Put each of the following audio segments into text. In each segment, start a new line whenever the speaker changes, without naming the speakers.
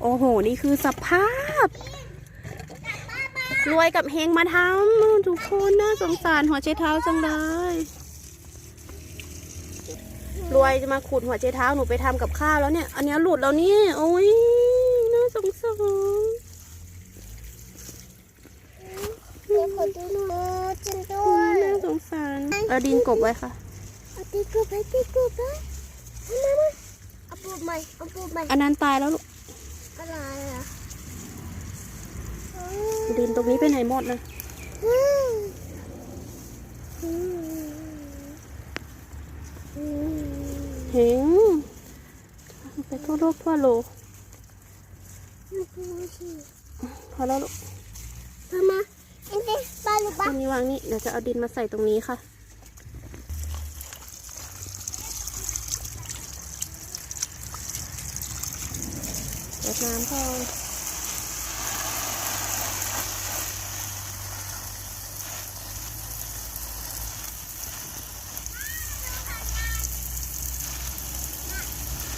โอ้โห นี่คือสภาพ รวยกับเฮงมาทำทุกคนน่าสงสารหัวใจเท้าจังเลย รวยจะมาขุดหัวใจเท้าหนูไปทำกับข้าวแล้วเนี่ย อันเนี้ยหลุดแล้วเนี่ยโอ้ยน่าสงสาร
เดี๋ยวขอดูมือฉันด้
โอ้
วยย
น่าสงสารเอาดินกบไว้ค่ะ
เอาตีกูไปตีกูไปเอามามาเอาปูใหม่เอาปูใหม่
อันนั้นตายแล้วลูก
อะไรอะ
ดินตรงนี้ไปไหนหมดเลย
อืมอืมอืม
เฮงไปทั่วโลกทั่วโลก
ดูสิ
พอแล้วลูก
มามาเอ็นเต้ปลาลูกปลา
อันนี้วางนี่เดี๋ยวจะเอาดินมาใส่ตรงนี้ค่ะ ดน้ำพอ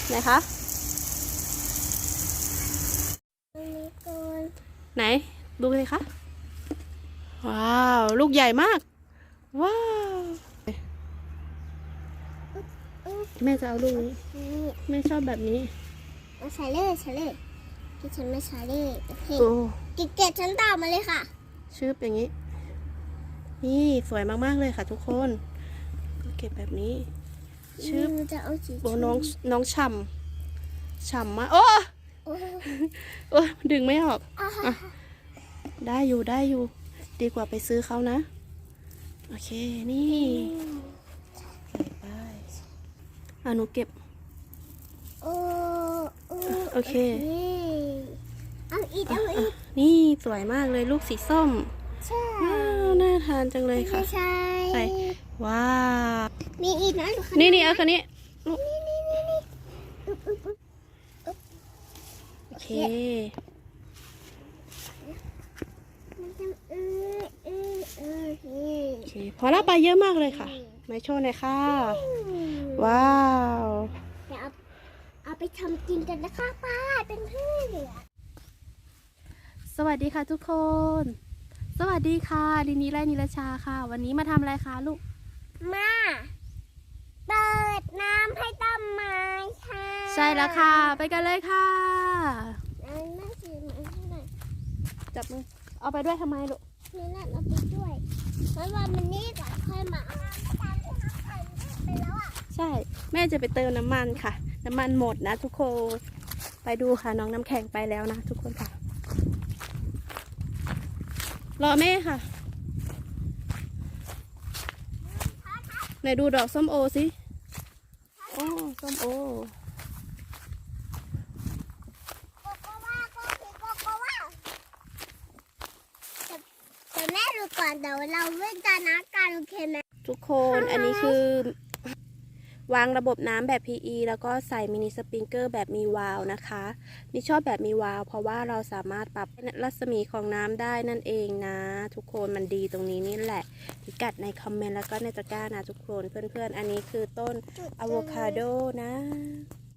ไหนคะไหน ดูเลยคะ ว้าว ลูกใหญ่มาก ว้าว แม่จะเอาลูก
นี้
แม่ชอบแบบนี้
เอาใส่เลยใส่เลยที่ฉันไม่ใส่เลยโอเค
โอ้
กิเก็ตฉันตามมาเลยค่ะ
ชืบอย่างนี้ นี่สวยมากๆเลยค่ะ ทุกคนก็เก็บแบบนี้ชืบ
มันจะเอาสี
โอ้น้องน้องฉ่ำฉ่ำมากโอ้
โอ้ย
โอ้ดึงไม่ออก
อะ
อะได้อยู่ได้อยู่ ดีกว่าไปซื้อเขานะ โอเคนี่ใส่ไปอะหนูเก็บ
โอ้ โอ้
โอเค
เอาอีก เอาอีก
นี่สวยมากเลยลูกสีส้ม
ใช่
ว้าวน่าทานจังเลยค่ะ
ไม่ใช่
ใส่ว้าว
มีอีกนะดูค่ะ
นี่นี่เอาคันนี้ลูก
นี่นี่นี่นี่อึ๊บอึ๊บอึ๊บ
โอเค
มันจะเออเออเออนี่
โอเคพอแล้วไปเยอะมากเลยค่ะ ไม่โชว์หน่อยค่ะ
อืม
ว้าว
เดี๋ยวเอาเอาไป ทำกินกันนะคะป้าเป็นเพื่อน
สวัสดีค่ะทุกคน สวัสดีค่ะลินนี้และนิรชาค่ะ วันนี้มาทำอะไรคะลูก
มาเปิดน้ำให้ต้นไม้ค่ะ
ใช่แล้วค่ะ ไปกันเลยค่ะ
เอาหน้าสีมาให้หน่อย
จับมือ เอาไปด้วยทำไมลูก
นี่นั่นเอาไปด้วยเพราะว่ามันนี่ก่อนค่อยมาเอาตามที่น้ำใส่ไปแล้วอะ
ใช่ แม่จะไปเติมน้ำมันค่ะ น้ำมันหมดนะทุกคน ไปดูค่ะน้องน้ำแข็งไปแล้วนะทุกคนค่ะ รอแม่ค่ะ ไหนดูดอกส้มโอสิ โอ้ส้มโอ
โกโกว่าโกคือโกโกว่าแต่แต่แม่รู้ก่อนเดี๋ยวเราเว้นจานะกันโอเคไหม
ทุกคนอันนี้คือ วางระบบน้ำแบบ PE แล้วก็ใส่มินิสปริงเกอร์แบบมีวาล์วนะคะนี่ชอบแบบมีวาล์วเพราะว่าเราสามารถปรับรัศมีของน้ำได้นั่นเองนะ ทุกคนมันดีตรงนี้นี่แหละพิกัดในคอมเมนต์แล้วก็ในตะกร้านะทุกคนเพื่อนๆ อันนี้คือต้นอะโวคาโดนะ